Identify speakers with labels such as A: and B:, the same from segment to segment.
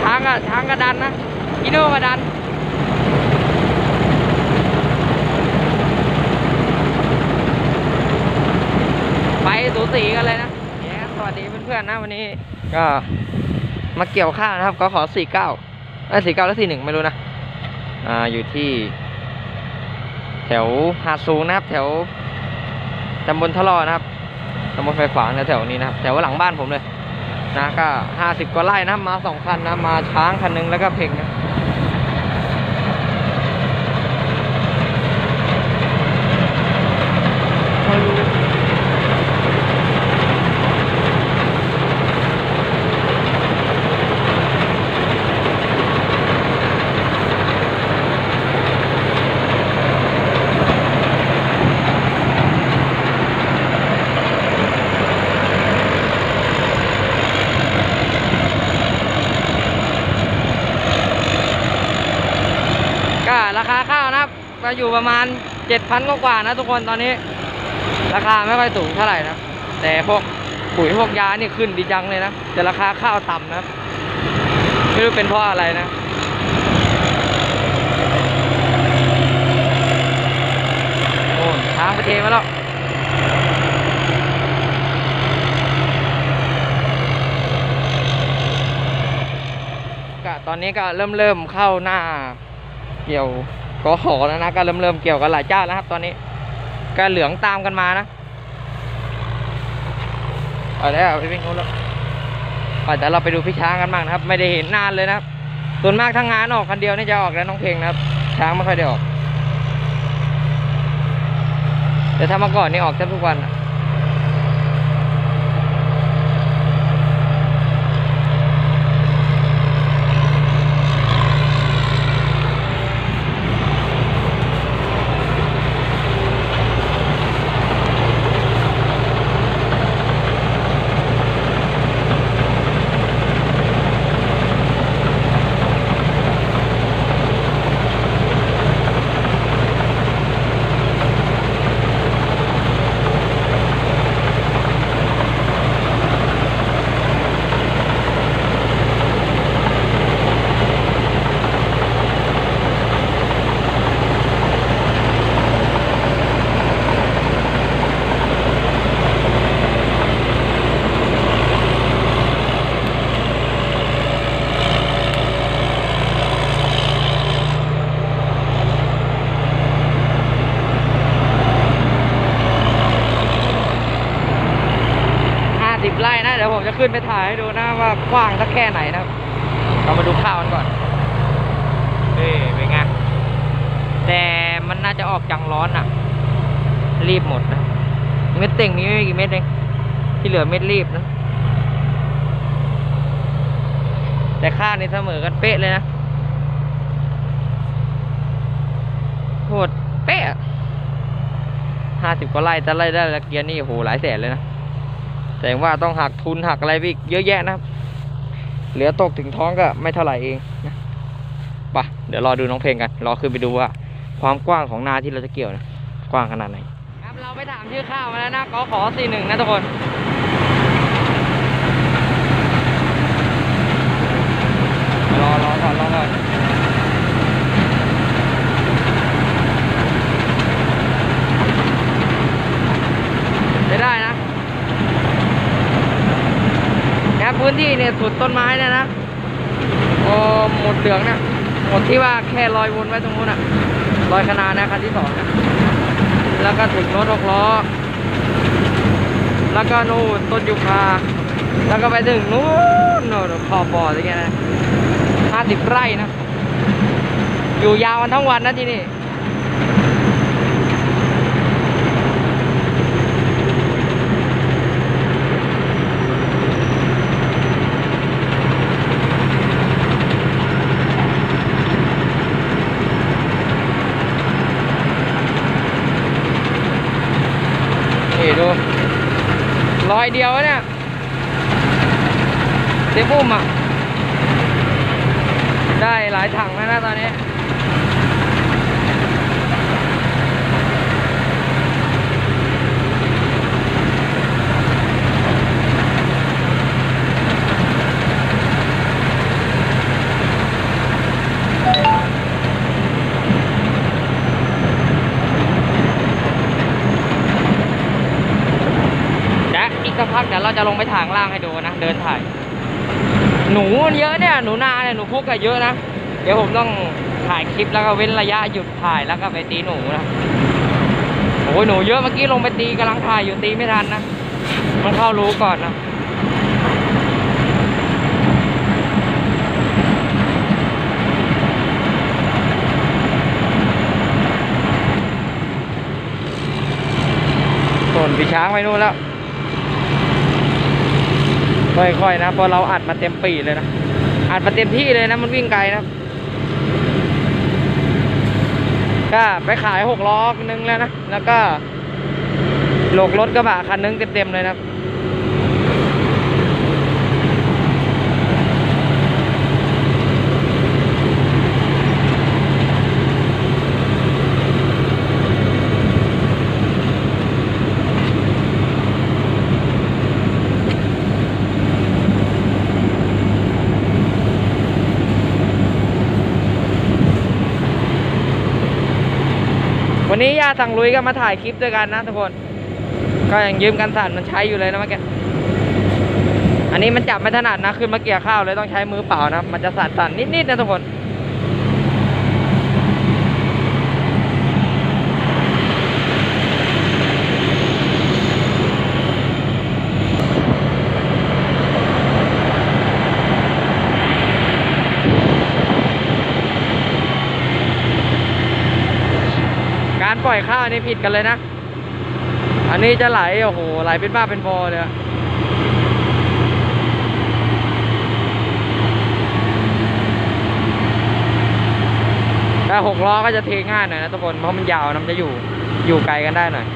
A: ช้างกระดันนะอีโนกระดันไปสูสีกันเลยนะเย้สวัสดีเพื่อนๆนะวันนี้ก็มาเกี่ยวข้าวนะครับ ก็ขอสี่เก้าไอ้สี่เก้าแล้วสี่หนึ่งไม่รู้นะ อ่าอยู่ที่ แถวหาดสูงนะครับ แถวตำบลทะลอนะครับตำบลไฟขวางแถวๆนี้นะครับ แถวหลังบ้านผมเลย นะก็ห้าสิบกว่าไร่นะมาสองคันนะมาช้างคันหนึงแล้วก็เพลงนะก็ราคาข้าวนะครับ ก็อยู่ประมาณเจ็ดพันกว่านะทุกคนตอนนี้ ราคาไม่ค่อยสูงเท่าไหร่นะ แต่พวกปุ๋ยพวกยานี่ขึ้นดีจังเลยนะแต่ราคาข้าวต่ำนะ ไม่รู้เป็นเพราะอะไรนะโอ้ช้างไปเทมาแล้วก็ตอนนี้ก็เริ่มเริ่มเข้าหน้าเกี่ยว กอหอแล้วนะก็เริ่มเริ่มเกี่ยวกันหลายเจ้าแล้วครับ ตอนนี้ก็เหลืองตามกันมานะเอาแล้วไปวิ่งนู้นแล้วไปแต่เราไปดูพี่ช้างกันบ้างนะครับ ไม่ได้เห็นนานเลยนะครับส่วนมากทั้งงานออกคันเดียวนี่จะออกแล้วน้องเพลงนะครับ ช้างไม่ค่อยได้ออก แต่ถ้ามาก่อนนี่ออกแทบทุกวัน ขึ้นไปถ่ายให้ดูนะว่ากว้างสักแค่ไหนนะครับ เรามาดูข้าวกันก่อนนี่เป็นไง แต่มันน่าจะออกจังร้อนอะ รีบหมดนะ เม็ดเต่งมีไม่กี่เม็ดเองที่เหลือเม็ดรีบนะ แต่ค่านี่เสมอกันเป๊ะเลยนะโหดเป๊ะห้าสิบกว่าไร่แต่ไร่ได้ละเกียร์นี่โหหลายแสนเลยนะ แต่ว่าต้องหักทุนหักอะไรไปอีกเยอะแยะนะครับ เหลือตกถึงท้องก็ไม่เท่าไหร่เองนะไปะเดี๋ยวรอดูน้องเพลงกัน รอขึ้นไปดูว่า ความกว้างของนาที่เราจะเกี่ยวนะกว้างขนาดไหนครับเราไปถามชื่อข้าวมาแล้วนะกอขอสี่หนึ่งนะทุกคน รอรอก่อนรอก่อนได้ได้นะแอบพื้นที่เนี่ย สุดต้นไม้เนี่ยนะโอ้หมดเหลืองเนี่ยหมดที่ว่าแค่ลอยวนไว้ตรงนู้นอะลอยขนาดนะคันที่สองนะแล้วก็ถึงรถหกล้อ แล้วก็นู่นต้นยูคา แล้วก็ไปถึงนู้นโน่นขอบบ่ออะไรเงี้ยนะห้าสิบไร่นะ อยู่ยาวกันทั้งวันนะที่นี่ ดูรอยเดียวเนี่ยเต็มอุ้มอะ ได้หลายถังแล้วนะตอนนี้ักพักเดี๋ยวเราจะลงไปถางล่างให้ดูนะเดินถ่าย หนูเยอะเนี่ยหนูนาเนี่ยหนูพุกก็เยอะนะเดี๋ยวผมต้องถ่ายคลิปแล้วก็เว้นระยะหยุดถ่ายแล้วก็ไปตีหนูนะโอ้ยหนูเยอะเมื่อกี้ลงไปตีกำลังถ่ายอยู่ตีไม่ทันนะมันเข้ารู้ก่อนนะส่วนพี่ช้างไปนู่นแล้ว ค่อยๆนะเพอเราอัดมาเต็มปีเลยนะอัดมาเต็มที่เลยนะมันวิ่งไกลนะก็ไปขายหกล้อนึงแล้วนะแล้วก็หลกรถกระบะคันนึงเต็มๆเลยนะ นนี้ย่าสั่งลุยก็มาถ่ายคลิปด้วยกันนะทุกคน ก็ยังยืมกันสั่นมันใช้อยู่เลยนะเมื่อกี้อันนี้มันจับไม่ถนัดนะขึ้นมาเกี่ยข้าวเลยต้องใช้มือเปล่านะมันจะสั่นๆนิดๆนะทุกคน อยข้าวนี่ผิดกันเลยนะ อันนี้จะไหล โอ้โห ไหลเป็นบ้าเป็นบอเลยอะแต่หกล้อก็จะเทง่ายหน่อยนะทุกคน เพราะมันยาวนะมันจะอยู่อยู่ไกลกันได้หน่อย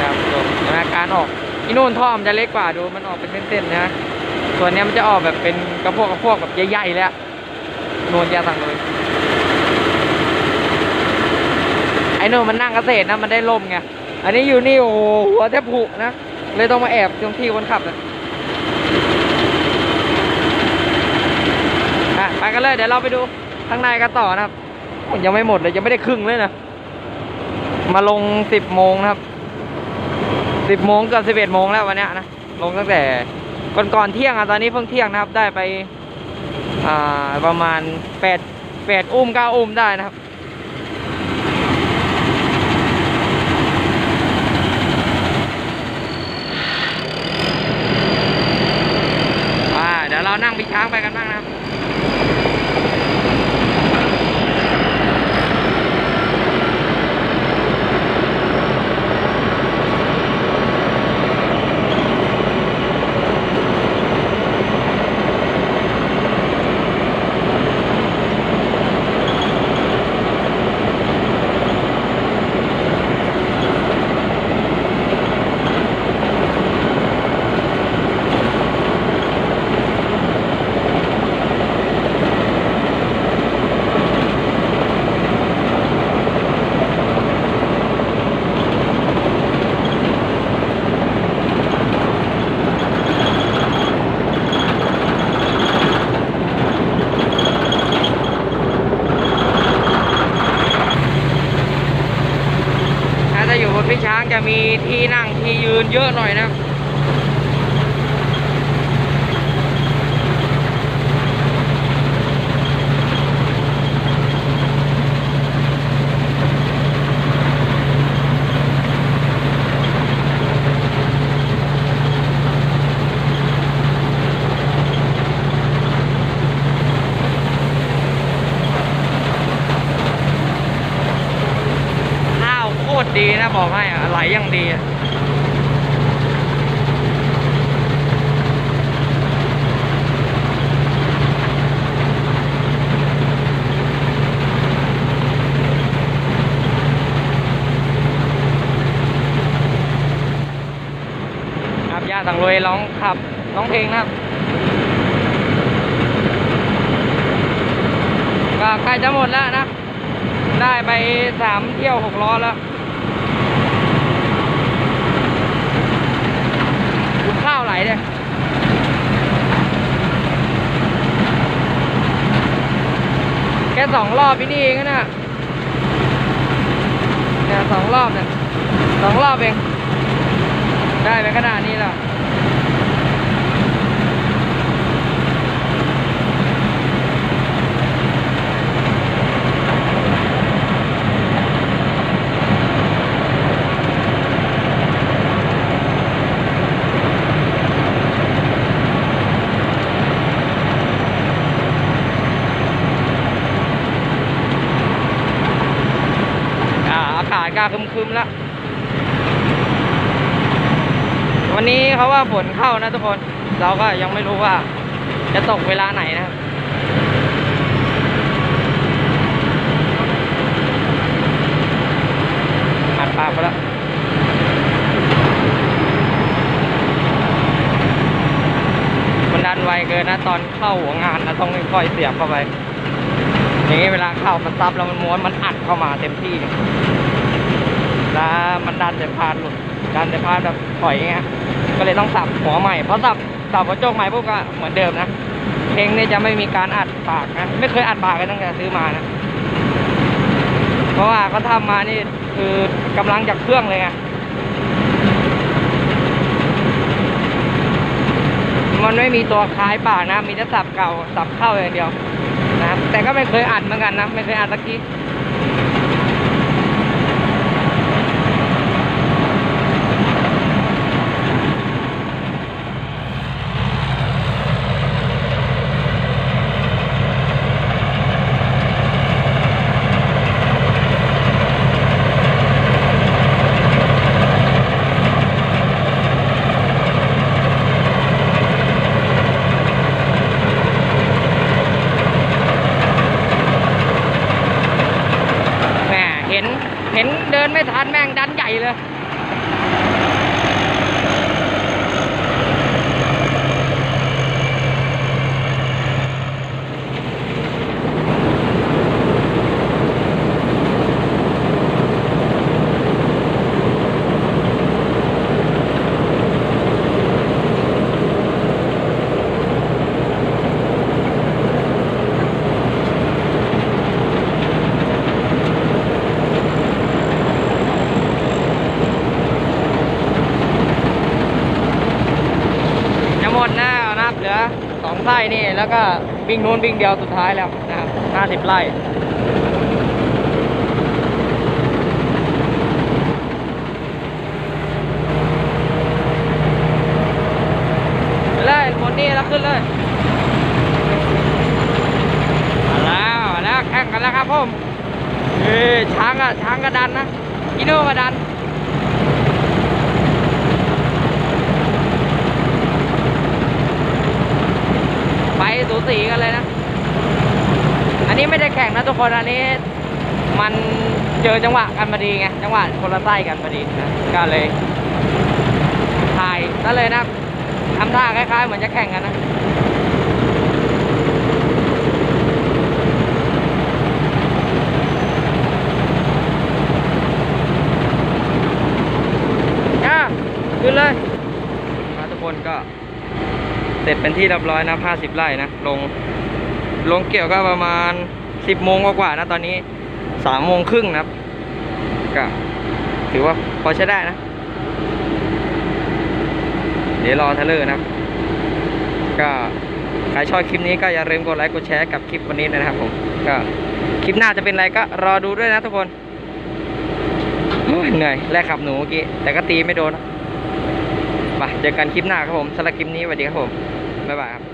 A: ครับดูนะการออกอี นู่นท่อมันจะเล็กกว่าดูมันออกเป็นเส้นๆนะส่วนนี้มันจะออกแบบเป็นกระพวกกระพวกแบบใหญ่ๆเลยอะโนยาสั่งเลยไอ้โน่นมันนั่งเกษตรนะมันได้ลมไงอันนี้อยู่นี่โอ้โหหัวแทบผุนะเลยต้องมาแอบตรงที่คนขับนะอะไปกันเลยเดี๋ยวเราไปดูข้างในกันต่อนะครับยังไม่หมดเลยยังไม่ได้ครึ่งเลยนะมาลงสิบโมงนะครับ สิบโมงเกือบสิบเอ็ดโมงแล้ววันนี้นะลงตั้งแต่ก่อนก่อนเที่ยงอะตอนนี้เพิ่งเที่ยงนะครับ ได้ไปอ่าประมาณแปดแปดอุ้มเก้าอุ้มได้นะครับอ่าเดี๋ยวเรานั่งปีช้างไปกันบ้างนะครับ ถ้าจะอยู่บนพี่ช้างจะมีที่นั่งที่ยืน เยอะหน่อยนะดีนะบอกให้อะไหลอย่างดีอะ ครับย่าสังรวยร้องขับร้องเพลงนะครับ ก็ใกล้จะหมดแล้วนะ ได้ไปสามเที่ยวหกล้อแล้วเนี่ยแค่สองรอบพี่นี่เองนะเนี่ยสองรอบเนี่ยสองรอบเอง ได้ไปขนาดนี้แล้วอ่าอากาศก็คึมๆแล้ว วันนี้เขาว่าฝนเข้านะทุกคน เราก็ยังไม่รู้ว่า จะตกเวลาไหนนะครับหัดปากไปแล้วมันดันไวเกินนะ ตอนเข้าหัวงานนะต้องค่อยๆเสียบเข้าไป อย่างนี้เวลาเข้ามันซับแล้วมันม้วนมันอัดเข้ามาเต็มที่แล้วมันดันแต่พานหลุดดันแต่พานแบบถอยอย่างเงี้ย ก็เลยต้องสับหัวใหม่เพราะสับสับหัวโจกใหม่พวกก็เหมือนเดิมนะเพลงเนี่ยจะไม่มีการอัดปากนะไม่เคยอัดปากกันตั้งแต่ซื้อมานะเพราะว่าเขาทำมานี่คือกำลังจากเครื่องเลยไงมันไม่มีตัวคล้ายปากนะ มีแต่สับเก่าสับเข้าอย่างเดียวนะครับแต่ก็ไม่เคยอัดเหมือนกันนะ ไม่เคยอัดสักที แหมเห็นเห็นเดินไม่ทันแม่ งดันใหญ่เลย จะหมดหน้านะครับเหลือสองไส้นี่ แล้วก็วิ่งนู้นวิ่งเดียวสุดท้ายแล้วนะครับห้าสิบไร่ไปเลยหมดนี่แล้วขึ้นเลยมาแล้วมาแล้วแข่งกันแล้วครับผมเอ้ยช้างอะช้างกระดันนะอีโน่กระดัน ไป สูสีกันเลยนะ อันนี้ไม่ได้แข่งนะทุกคน อันนี้มันเจอจังหวะกันพอดีไง จังหวะคนละไส้กันพอดีนะ ก็เลยถ่ายก็เลยนะทำท่าคล้ายๆ เหมือนจะแข่งกันนะขึ้นเลย เสร็จเป็นที่เรียบร้อยนะ50ไร่นะ ลง ลงเกี่ยวก็ประมาณ 10โมงกว่าๆนะ ตอนนี้3โมงครึ่งนะครับ ก็ถือว่าพอใช้ได้นะ เดี๋ยวรอเทเลอร์นะครับ ก็ใครชอบคลิปนี้ก็อย่าลืมกดไลค์กดแชร์กับคลิปวันนี้นะครับผม ก็คลิปหน้าจะเป็นอะไรก็รอดูด้วยนะทุกคนเหนื่อยแลกขับหนูเมื่อกี้แต่ก็ตีไม่โดนนะ เจอกันคลิปหน้าครับผมสำหรับคลิปนี้สวัสดีครับผมบ๊ายบายครับ